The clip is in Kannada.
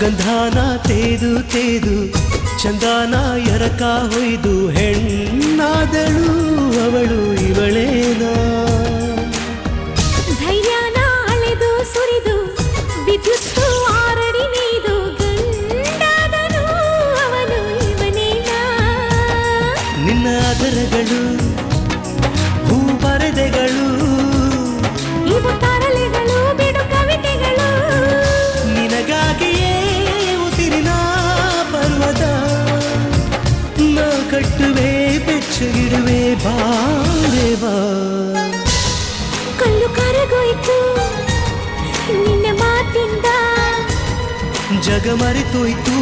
ಗಂಧಾನ ತೇದು ತೇದು ಚಂದಾನ ಎರಕ ಹೊಯ್ದು ಹೆಣ್ಣಾದಳು ಅವಳು ಇವಳೇನ? ಧೈರ್ಯನ ಅಳೆದು ಸುರಿದು ವಿದ್ಯುತ್ತು ಆರಡಿ ನೀದು ಗಂಡಾದನು ಅವನು ಇವನೇನಾ? ನಿನ್ನ ಅದರಗಳು ಕಟ್ಟುವೆ ಬೆಚ್ಚಗಿಡುವೆ ಬಾರೆ ಬಾ ಕಲ್ಲು ಕರಗೋಯ್ತು ನಿನ್ನ ಮಾತಿಂದ. ಜಗ ಮರೆತೋಯ್ತು